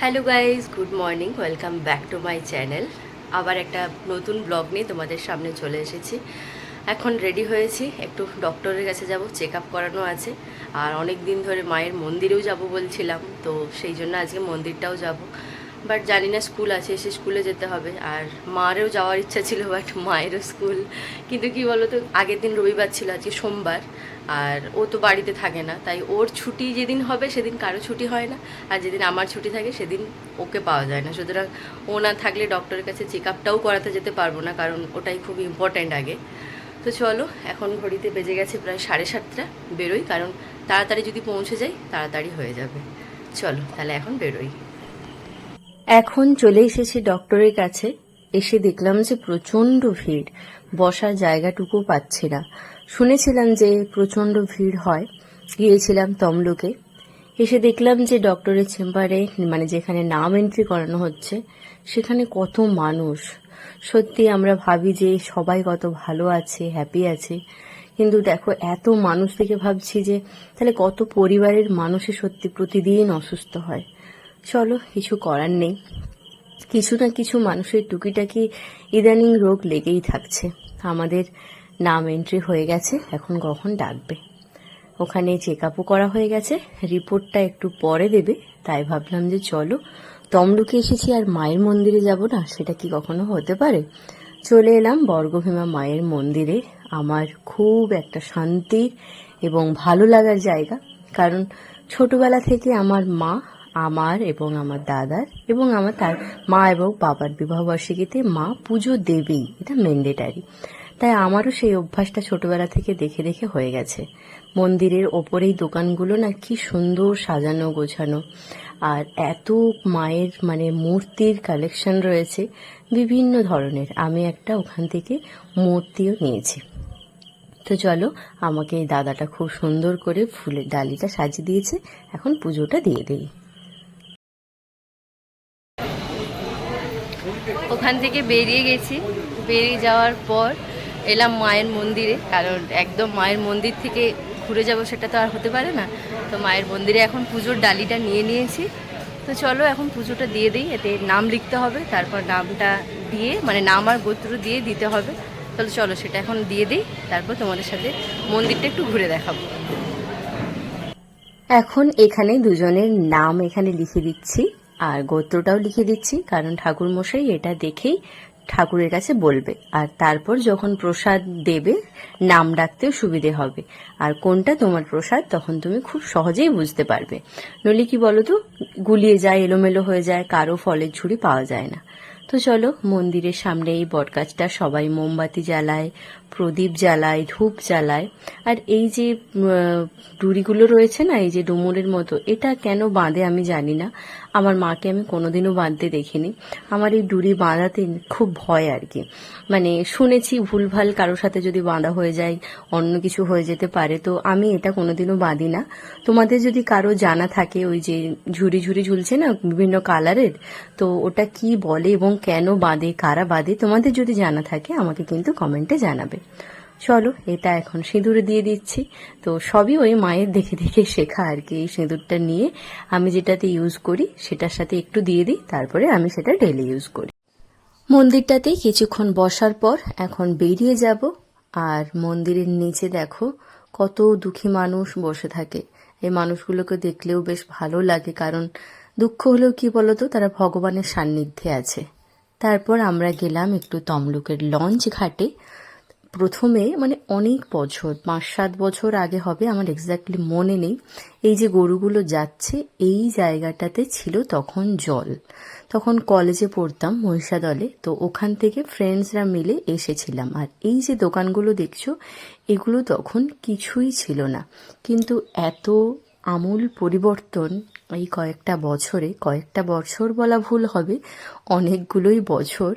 Hello guys good morning welcome back to my channel আবার একটা নতুন ব্লগ নিয়ে তোমাদের সামনে চলে এসেছি। এখন রেডি হয়েছি, একটু ডক্টরের কাছে যাব চেক আপ করানো আছে। আর অনেক দিন ধরে মায়ের মন্দিরেও যাব বলছিলাম, তো সেই জন্য আজকে মন্দিরটাও যাব। বাট জানি না স্কুল আছে, সে স্কুলে যেতে হবে। আর মায়েরও যাওয়ার ইচ্ছা ছিল বাট মায়েরও স্কুল কিন্তু কি বলো তো আগের দিন রবিবার ছিল, আজকে সোমবার। আর ও তো বাড়িতে থাকে না, তাই ওর ছুটি যেদিন হবে সেদিন কারও ছুটি হয় না, আর যেদিন আমার ছুটি থাকে সেদিন ওকে পাওয়া যায় না। সুতরাং ও না থাকলে ডক্টরের কাছে চেক আপটাও করাতে যেতে পারব না, কারণ ওটাই খুব ইম্পর্ট্যান্ট আগে। তো চলো, এখন ঘড়িতে বেজে গেছে প্রায় সাড়ে সাতটা, বেরোই, কারণ তাড়াতাড়ি যদি পৌঁছে যাই, তাড়াতাড়ি হয়ে যাবে। চলো, তাহলে এখন বেরোই। এখন চলে এসেছি ডক্টরের কাছে। এসে দেখলাম যে প্রচণ্ড ভিড়। বসার জায়গাটুকু পাচ্ছি না। শুনেছিলাম যে প্রচণ্ড ভিড় হয়। গিয়েছিলাম তমলুকে। এসে দেখলাম যে ডক্টরের চেম্বারে মানে যেখানে নাম এন্ট্রি করানো হচ্ছে, সেখানে কত মানুষ। সত্যি আমরা ভাবি যে সবাই কত ভালো আছে হ্যাপি আছে। কিন্তু দেখো, এত মানুষ থেকে ভাবছি যে তাহলে কত পরিবারের মানুষই সত্যি প্রতিদিন অসুস্থ হয়। চলো, কিছু করার নেই। কিছু না কিছু মানুষের টুকিটাকি ইদানিং রোগ লেগেই থাকছে। আমাদের নাম এন্ট্রি হয়ে গেছে, এখন কখন ডাকবে? ওখানে চেক আপও করা হয়ে গেছে রিপোর্টটা একটু পরে দেবে, তাই ভাবলাম যে চলো, তমলুকে এসেছি আর মায়ের মন্দিরে যাব না, সেটা কি কখনো হতে পারে? চলে এলাম বর্গভীমা মায়ের মন্দিরে, আমার খুব একটা শান্তির এবং ভালো লাগার জায়গা, কারণ ছোটবেলা থেকে আমার মা আমার এবং আমার দাদার এবং আমার তার মা এবং বাবার বিবাহবার্ষিকীতে মা পুজো দেবেই, এটা ম্যান্ডেটারি তাই আমারও সেই অভ্যাসটা ছোটবেলা থেকে দেখে দেখে হয়ে গেছে। মন্দিরের ওপরেই দোকানগুলো না কি সুন্দর সাজানো গোছানো। আর এত মায়ের মানে মূর্তির কালেকশন রয়েছে, বিভিন্ন ধরনের। আমি একটা ওখান থেকে মূর্তিও নিয়েছি। তো চলো, আমাকে এই দাদাটা খুব সুন্দর করে ফুলের ডালিটা সাজিয়ে দিয়েছে, এখন পুজোটা দিয়ে দিই। ওখান থেকে বেরিয়ে গেছি। বেরিয়ে যাওয়ার পর এলাম মায়ের মন্দিরে, কারণ একদম মায়ের মন্দির থেকে ঘুরে যাব সেটা তো আর হতে পারে না। তো মায়ের মন্দিরে এখন পুজোর ডালিটা নিয়ে নিয়েছি। তো চলো এখন পুজোটা দিয়ে দিই, এতে নাম লিখতে হবে, তারপর নামটা দিয়ে মানে নাম আর গোত্র দিয়ে দিতে হবে। তাহলে চলো সেটা এখন দিয়ে দিই, তারপর তোমাদের সাথে মন্দিরটা একটু ঘুরে দেখাবো। এখন এখানে দুজনের নাম এখানে লিখে দিচ্ছি। আর গোত্রটাও লিখে দিচ্ছি, কারণ ঠাকুর মশাই এটা দেখেই ঠাকুরের কাছে বলবে। আর তারপর যখন প্রসাদ দেবে, নাম ডাকতেও সুবিধে হবে। আর কোনটা তোমার প্রসাদ, তখন তুমি খুব সহজেই বুঝতে পারবে। নইলে কি বলো তো গুলিয়ে যায়, এলোমেলো হয়ে যায়, কারও ফলের ঝুড়ি পাওয়া যায় না। তো চলো, মন্দিরের সামনে এই বটগাছটা সবাই মোমবাতি জ্বালায় প্রদীপ জ্বালায়, ধূপ জ্বালায়। আর এই যে ডুরিগুলো রয়েছে না, এই যে ডুমুরের মতো, এটা কেন বাঁধে আমি জানি না। আমার মাকে আমি কোনোদিনও বাঁধতে দেখিনি। আমার এই ডুরি বাঁধাতে খুব ভয় আর কি। মানে শুনেছি ভুলভাল কারোর সাথে যদি বাঁধা হয়ে যায়, অন্য কিছু হয়ে যেতে পারে, তো আমি এটা কোনোদিনও বাঁধি না। তোমাদের যদি কারও জানা থাকে, ওই যে ঝুড়ি ঝুড়ি ঝুলছে না, বিভিন্ন কালারের, তো ওটা কি বলে এবং কেন বাঁধে, কারা বাঁধে, তোমাদের যদি জানা থাকে, আমাকে কিন্তু কমেন্টে জানাবে। চলো, এটা এখন সিঁদুর দিয়ে দিচ্ছি। তো সবই ওই মায়ের দেখে দেখে শেখা আর কি, এই সিঁদুরটা নিয়ে। আমি যেটাতে ইউজ করি, সেটার সাথে একটু দিয়ে দিই, তারপরে আমি সেটা ডেলি ইউজ করি। মন্দিরটাতে কিছুক্ষণ বসার পর এখন বেরিয়ে যাব। আর মন্দিরের নিচে দেখো, কত দুঃখী মানুষ বসে থাকে। এই মানুষগুলোকে দেখলেও বেশ ভালো লাগে, কারণ দুঃখ হলেও কি বলতো, তারা ভগবানের সান্নিধ্যে আছে। তারপর আমরা গেলাম একটু তমলুকের লঞ্চ ঘাটে। প্রথমে মানে অনেক বছর পাঁচ সাত বছর আগে হবে, আমার এক্স্যাক্টলি মনে নেই। এই যে গরুগুলো যাচ্ছে, এই জায়গাটাতে ছিল তখন জল। তখন কলেজে পড়তাম, মহিষাদলে, তো ওখান থেকে ফ্রেন্ডসরা মিলে এসেছিলাম। আর এই যে দোকানগুলো দেখছ, এগুলো তখন কিছুই ছিল না। কিন্তু এত আমূল পরিবর্তন এই কয়েকটা বছরে, কয়েকটা বছর বলা ভুল হবে, অনেকগুলোই বছর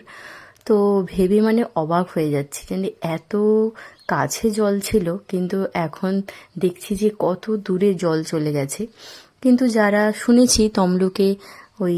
তো ভেবে মানে অবাক হয়ে যাচ্ছি। মানে এত কাছে জল ছিল, কিন্তু এখন দেখছি যে কত দূরে জল চলে গেছে। কিন্তু যারা শুনেছি তমলুকে ওই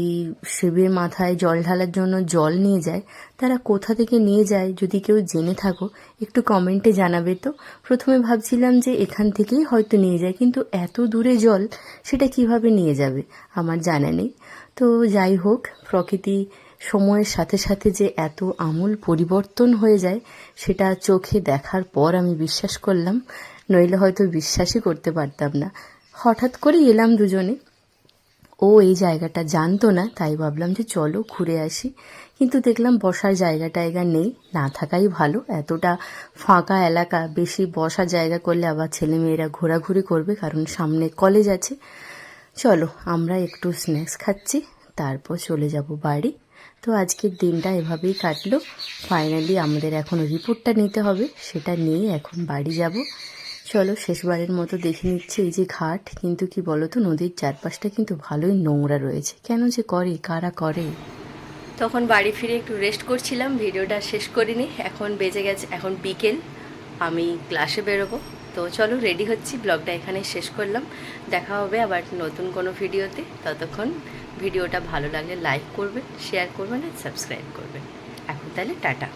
শিবের মাথায় জল ঢালার জন্য জল নিয়ে যায়, তারা কোথা থেকে নিয়ে যায় যদি কেউ জেনে থাকো, একটু কমেন্টে জানাবে তো। প্রথমে ভাবছিলাম যে এখান থেকেই হয়তো নিয়ে যায়, কিন্তু এত দূরে জল, সেটা কীভাবে নিয়ে যাবে? আমার জানা নেই। তো যাই হোক, প্রকৃতি সময়ের সাথে সাথে যে এত আমূল পরিবর্তন হয়ে যায়, সেটা চোখে দেখার পর আমি বিশ্বাস করলাম, নইলে হয়তো বিশ্বাসই করতে পারতাম না। হঠাৎ করে এলাম দুজনে। ও এই জায়গাটা জানতো না, তাই ভাবলাম যে চলো ঘুরে আসি। কিন্তু দেখলাম বসার জায়গা টায়গা নেই, না থাকাই ভালো। এতটা ফাঁকা এলাকা, বেশি বসার জায়গা করলে আবার ছেলেমেয়েরা ঘোরাঘুরি করবে, কারণ সামনে কলেজ আছে। চলো, আমরা একটু স্ন্যাক্স খাচ্ছি, তারপর চলে যাব বাড়ি। তো আজকের দিনটা এভাবেই কাটলো। ফাইনালি আমাদের এখন রিপোর্টটা নিতে হবে, সেটা নিয়ে এখন বাড়ি যাব। চলো শেষবারের মতো দেখে নিচ্ছি এই যে ঘাট। কিন্তু কি বলতো, নদীর চারপাশটা কিন্তু ভালোই নোংরা রয়েছে। কেন যে করে, কারা করে? তখন বাড়ি ফিরে একটু রেস্ট করছিলাম, ভিডিওটা শেষ করিনি। এখন বেজে গেছে, এখন বিকেল। আমি ক্লাসে বেরোবো। তো চলো রেডি হচ্ছি ব্লগটা এখানে শেষ করলাম। দেখা হবে আবার নতুন কোনো ভিডিওতে ততক্ষণ ভিডিওটা ভালো লাগলে লাইক করবেন শেয়ার করবেন আর সাবস্ক্রাইব করবেন। এখন তাহলে টাটা।